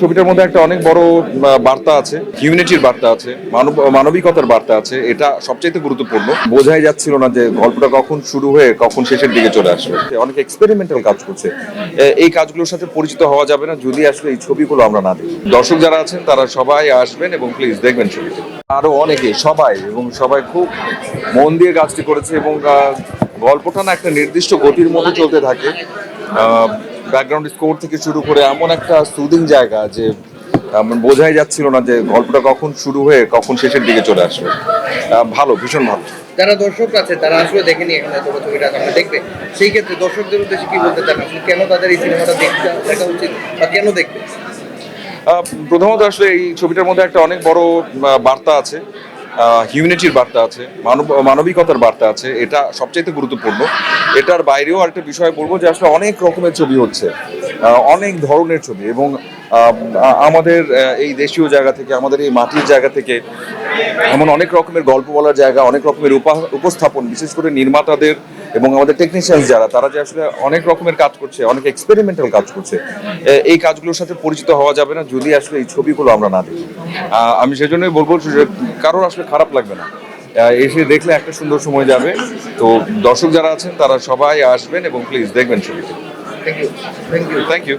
ছবিটার মধ্যে একটা অনেক বড় বার্তা আছে হিউম্যানিটির বার্তা আছে, মানব, মানবিকতার বার্তা আছে, এটা সবচাইতে গুরুত্বপূর্ণ। বোঝাই যাচ্ছিল না যে গল্পটা কখন শুরু হয়ে, কখন শেষের দিকে চলে আসবে অনেক এক্সপেরিমেন্টাল কাজ করছে। এই কাজগুলোর সাথে পরিচিত হওয়া যাবে না, যদি আসলে এই ছবিগুলো আমরা না দেখি। দর্শক যারা আছেন, তারা সবাই আসবেন এবং প্লিজ দেখবেন ছবিটি। আরও অনেকে, সবাই, এবং সবাই খুব মন দিয়ে কাজটি করেছে এবং গল্পটা না একটা নির্দিষ্ট গতির মধ্যে চলতে থাকে। ব্যাকগ্রাউন্ড স্কোর থেকে শুরু করে এমন একটা সুদিং জায়গা যে মানে বোঝাই যাচ্ছিল না যে গল্পটা কখন শুরু হয়ে কখন শেষের দিকে চলে আসবে। ভালো ভীষণ ভালো। যারা দর্শক আছে তারা আসলে দেখেনি এখানে তোমার ছবিটা আমরা দেখবে। সেই ক্ষেত্রে দর্শকদের উদ্দেশ্যে কি বলতে চান? আসলে কেন তাদের এই সিনেমাটা দেখতে দেখা উচিত বা কেন দেখবে? প্রথমত আসলে এই ছবিটার মধ্যে একটা অনেক বড় বার্তা আছে। হিউম্যানিটির বার্তা আছে, মানব, মানবিকতার বার্তা আছে, এটা সবচাইতে গুরুত্বপূর্ণ। এটার বাইরেও আরেকটা বিষয় বলব যে আসলে অনেক রকমের ছবি হচ্ছে অনেক ধরনের ছবি এবং আমাদের এই দেশীয় জায়গা থেকে, আমাদের এই মাটির জায়গা থেকে এমন অনেক রকমের গল্প বলার জায়গা, অনেক রকমের উপা- উপস্থাপন, বিশেষ করে নির্মাতাদের এবং আমাদের টেকনিশিয়ান যারা তারা যে আসলে অনেক রকমের কাজ করছে অনেক এক্সপেরিমেন্টাল কাজ করছে এই কাজগুলোর সাথে পরিচিত হওয়া যাবে না যদি আসলে এই ছবিগুলো আমরা না দেখি। আমি সেজন্যই বলব যে কারোর আসলে খারাপ লাগবে না। এসে দেখলে একটা সুন্দর সময় যাবে। তো দর্শক যারা আছেন তারা সবাই আসবেন এবং প্লিজ দেখবেন ছবিটি thank you thank you thank you